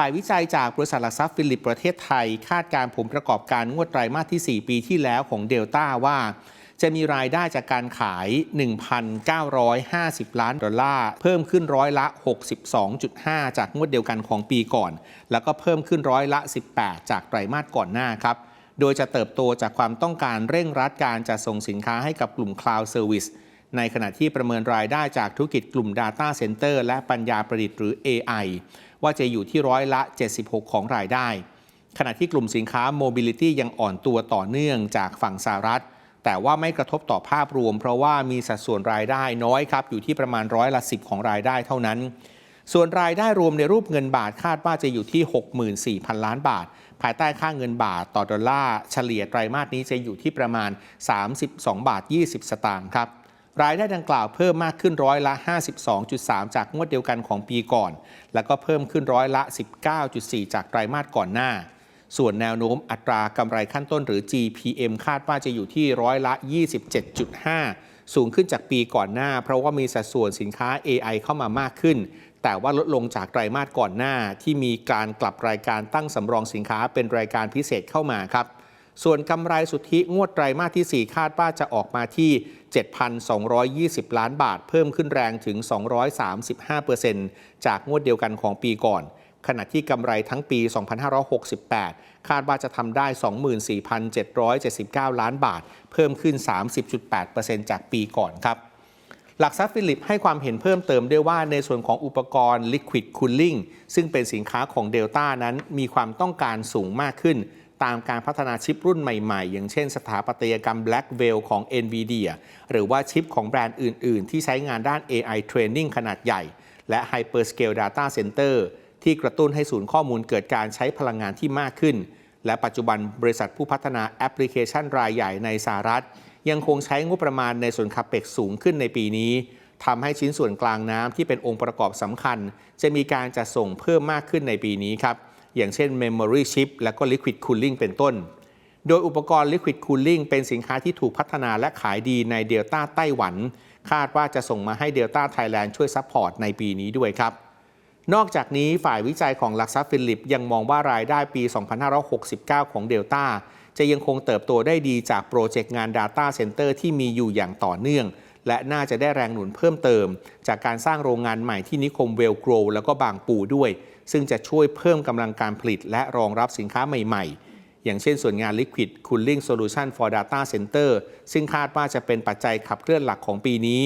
ฝ่ายวิจัยจากบริษัทหลักทรัพย์ฟิลิปประเทศไทย คาดการณ์ผลประกอบการงวดไตรมาสที่ 4 ปีที่แล้วของเดลต้าว่า จะมีรายได้จากการขาย 1,950 ล้านดอลลาร์ เพิ่มขึ้นร้อยละ 62.5 จากงวดเดียวกันของปีก่อน แล้วก็เพิ่มขึ้นร้อยละ 18 จากไตรมาสก่อนหน้าครับโดยจะเติบโตจากความต้องการเร่งรัดการจัดส่งสินค้าให้กับกลุ่ม Cloud Service ในขณะที่ประเมินรายได้จากธุรกิจกลุ่ม Data Center และปัญญาประดิษฐ์หรือ AI ว่าจะอยู่ที่ร้อยละ 76 ของรายได้ ขณะที่กลุ่มสินค้า Mobility ยังอ่อนตัวต่อเนื่องจากฝั่งสหรัฐ แต่ว่าไม่กระทบต่อภาพรวม เพราะว่ามีสัดส่วนรายได้น้อยครับ อยู่ที่ประมาณร้อยละ 10 ของรายได้เท่านั้น ส่วนรายได้รวมในรูปเงินบาทคาดว่าจะอยู่ที่ 64,000 ล้านบาท ภายใต้ค่าเงินบาทต่อดอลลาร์เฉลี่ยไตรมาสนี้จะอยู่ที่ประมาณ 32 บาท 20 สตางค์ครับ รายได้ดังกล่าวเพิ่มมากขึ้นร้อยละ 52.3 จากงวดเดียวกันของปีก่อน แล้วก็เพิ่มขึ้นร้อยละ 19.4 จากไตรมาสก่อนหน้า ส่วนแนวโน้มอัตรากำไรขั้นต้นหรือ GPM คาดว่าจะอยู่ที่ร้อยละ 27.5 สูงขึ้นจากปีก่อนหน้า เพราะว่ามีสัดส่วนสินค้า AI เข้ามามากขึ้น แต่ว่าลดลงจากไตรมาสก่อนหน้าที่มีการกลับรายการตั้งสำรองสินค้าเป็นรายการพิเศษเข้ามาครับ ส่วนกำไรสุทธิงวดไตรมาสที่ 4 คาดว่าจะออกมาที่ 7,220 ล้านบาท เพิ่มขึ้นแรงถึง 235%จากงวดเดียวกันของปีก่อน ขณะที่กำไรทั้งปี 2568 คาดว่าจะทำได้ 24,779 ล้านบาท เพิ่มขึ้น 30.8%จากปีก่อนครับหลักทรัพย์ฟิลิปให้ความเห็นเพิ่มเติมด้วยว่าในส่วนของอุปกรณ์ Liquid Cooling ซึ่งเป็นสินค้าของ Delta นั้นมีความต้องการสูงมากขึ้น ตามการพัฒนาชิปรุ่นใหม่ๆ อย่างเช่นสถาปัตยกรรม Blackwell ของ NVIDIA หรือว่าชิปของแบรนด์อื่น ๆ ที่ใช้งานด้าน AI Training ขนาดใหญ่ และ Hyperscale Data Center ที่กระตุ้นให้ศูนย์ข้อมูลเกิดการใช้พลังงานที่มากขึ้น และปัจจุบันบริษัทผู้พัฒนาแอปพลิเคชันรายใหญ่ในสหรัฐ ยังคงใช้งบประมาณในส่วนคาเปกสูงขึ้นในปีนี้ทำให้ชิ้นส่วนกลางน้ำที่เป็นองค์ประกอบสำคัญ จะมีการจัดส่งเพิ่มมากขึ้นในปีนี้ครับ อย่างเช่น Memory Chip และก็ Liquid Cooling เป็นต้น โดยอุปกรณ์ Liquid Cooling เป็นสินค้าที่ถูกพัฒนาและขายดีในเดลต้าไต้หวัน คาดว่าจะส่งมาให้เดลต้าไทยแลนด์ช่วยซัพพอร์ตในปีนี้ด้วยครับ นอกจากนี้ฝ่ายวิจัยของหลักทรัพย์ฟิลิป ยังมองว่ารายได้ปี 2569 ของเดลต้าจะยังคงเติบโตได้ดีจากโปรเจกต์งาน Data Center ที่มีอยู่อย่างต่อเนื่อง และน่าจะได้แรงหนุนเพิ่มเติม จากการสร้างโรงงานใหม่ที่นิคมเวลโกรแล้วก็บางปูด้วย ซึ่งจะช่วยเพิ่มกำลังการผลิต และรองรับสินค้าใหม่ ๆอย่างเช่นส่วนงาน Liquid Cooling Solution for Data Center ซึ่งคาดว่าจะเป็นปัจจัยขับเคลื่อนหลักของปีนี้